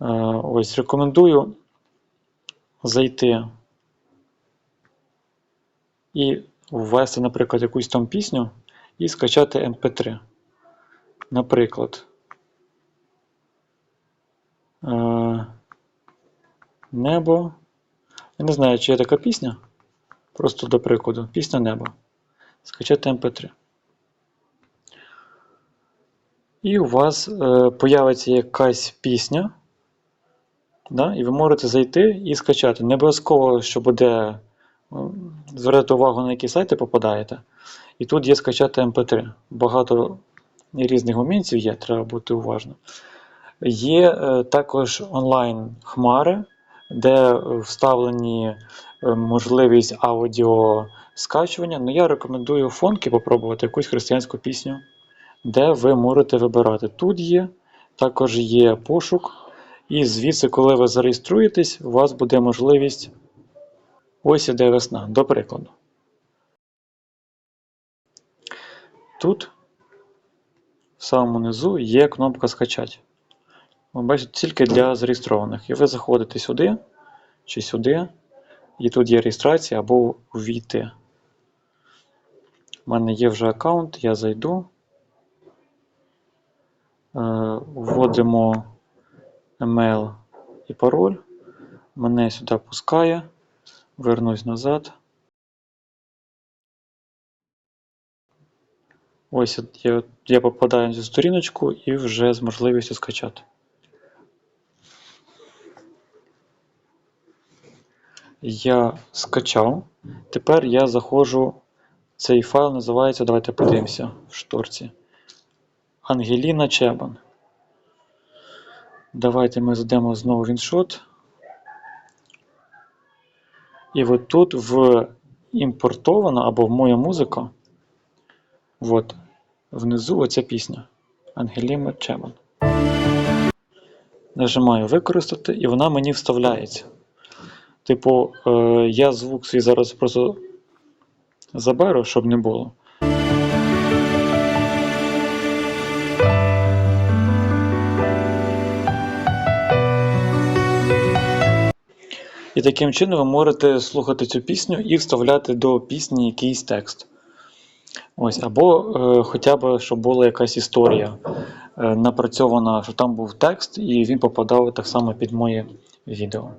Ось рекомендую зайти і ввести, наприклад, якусь там пісню і скачати MP3. Наприклад. е, Небо. Я не знаю, чи є така пісня. Просто до прикладу. Пісня Небо. Скачати MP3. І у вас е, появиться якась пісня. Да? І ви можете зайти і скачати. Не обов'язково, що буде. м, Звернути увагу, на які сайти попадаєте. І тут є скачати MP3. Багато різних моментів є, треба бути уважним. Є е, також онлайн-хмари, де е, вставлені е, можливість аудіо скачування. Ну, я рекомендую фонки попробувати якусь християнську пісню, де ви можете вибирати. Тут є, також є пошук. І звідси, коли ви зареєструєтесь, у вас буде можливість. Ось іде весна, до прикладу. Тут в самому низу є кнопка скачати. Ви бачите, тільки для зареєстрованих. І ви заходите сюди чи сюди, і тут є реєстрація або увійти. У мене є вже аккаунт, я зайду. Е, Вводимо email і пароль. Мене сюди пускає. Вернусь назад. Ось я, я попадаю на цю сторіночку і вже з можливістю скачати. Я скачав. Тепер я заходжу. Цей файл називається, давайте подивимося в шторці. Ангеліна Чебан. Давайте ми зайдемо знову в іншот. І от тут в імпортована або в моя музика. От, внизу оця пісня. Ангеліна Чебан. Нажимаю використати, і вона мені вставляється. Типу, е, я звук свій зараз просто заберу, щоб не було. І таким чином ви можете слухати цю пісню і вставляти до пісні якийсь текст. Ось, або е, хоча б, щоб була якась історія е, напрацьована, що там був текст, і він попадав так само під моє відео.